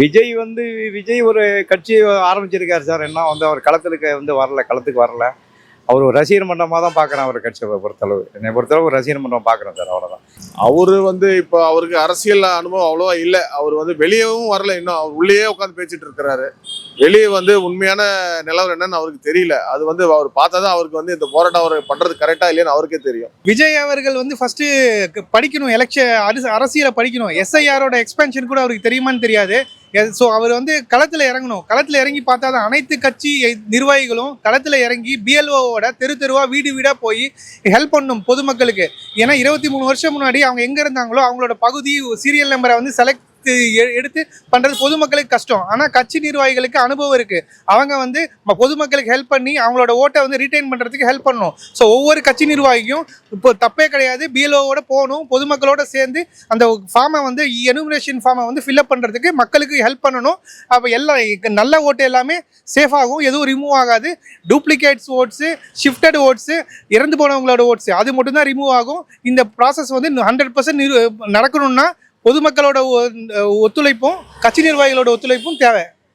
விஜய் வந்து விஜய் ஒரு கட்சி ஆரம்பிச்சிருக்காரு சார். என்ன வந்து அவர் களத்துக்கு வந்து வரல களத்துக்கு வரல. அவர் ஒரு ரசிகர் மன்றமாக தான் பார்க்குறேன் அவர் கட்சியை பொறுத்தளவு. என்னை பொறுத்தளவு ஒரு ரசிகர் மன்றம் பார்க்குறேன் சார் அவ்வளோதான் அவரு வந்து இப்போ அவருக்கு அரசியல் அனுபவம் அவ்வளோவா இல்லை. அவர் வந்து வெளியவும் வரல இன்னும். அவர் உள்ளேயே உட்காந்து பேசிட்டு இருக்கிறாரு. வெளியே வந்து உண்மையான நிலவரம் என்னன்னு அவருக்கு தெரியல. அது வந்து அவர் பார்த்தா தான் அவருக்கு வந்து இந்த போராட்டம் அவர் பண்றது கரெக்டா இல்லையான்னு அவருக்கே தெரியும். விஜய் அவர்கள் வந்து ஃபர்ஸ்ட் படிக்கணும் எலெக்ஷன் அரசியலை படிக்கணும். எஸ்ஐஆரோட எக்ஸ்பென்ஷன் கூட அவருக்கு தெரியுமான்னு தெரியாது. ஸோ அவர் வந்து களத்தில் இறங்கணும். களத்தில் இறங்கி பார்த்தா தான் அனைத்து கட்சி நிர்வாகிகளும் களத்தில் இறங்கி பிஎல்ஓவோட தெரு தெருவாக வீடு வீடாக போய் ஹெல்ப் பண்ணணும் பொதுமக்களுக்கு. ஏன்னா இருபத்தி மூணு வருஷம் முன்னாடி அவங்க எங்கே இருந்தாங்களோ அவங்களோட பகுதி சீரியல் நம்பரை வந்து செலக்ட் எடுத்து பண்ணுறது பொதுமக்களுக்கு கஷ்டம். ஆனால் கட்சி நிர்வாகிகளுக்கு அனுபவம் இருக்குது அவங்க வந்து பொதுமக்களுக்கு ஹெல்ப் பண்ணி அவங்களோட ஓட்டை வந்து ரீட்டைன் பண்ணுறதுக்கு ஹெல்ப் பண்ணணும். ஸோ ஒவ்வொரு கட்சி நிர்வாகியும் இப்போ தப்பே கிடையாது. பிஎல்ஓவோட போகணும். பொதுமக்களோட சேர்ந்து அந்த ஃபார்மை வந்து எனுமினேஷன் ஃபார்மை வந்து ஃபில்அப் பண்ணுறதுக்கு மக்களுக்கு ஹெல்ப் பண்ணணும். அப்போ எல்லாம் நல்ல ஓட்டு எல்லாமே சேஃப் ஆகும். எதுவும் ரிமூவ் ஆகாது. டூப்ளிகேட்ஸ் ஓட்ஸு ஷிஃப்டட் ஓட்ஸு இறந்து போனவங்களோட ஓட்ஸு அது மட்டும்தான் ரிமூவ் ஆகும். இந்த ப்ராசஸ் வந்து ஹண்ட்ரட் பர்சன்ட் நடக்கணும்னா பொதுமக்களோட ஒத்துழைப்பும் கட்சி நிர்வாகிகளோட ஒத்துழைப்பும் தேவை.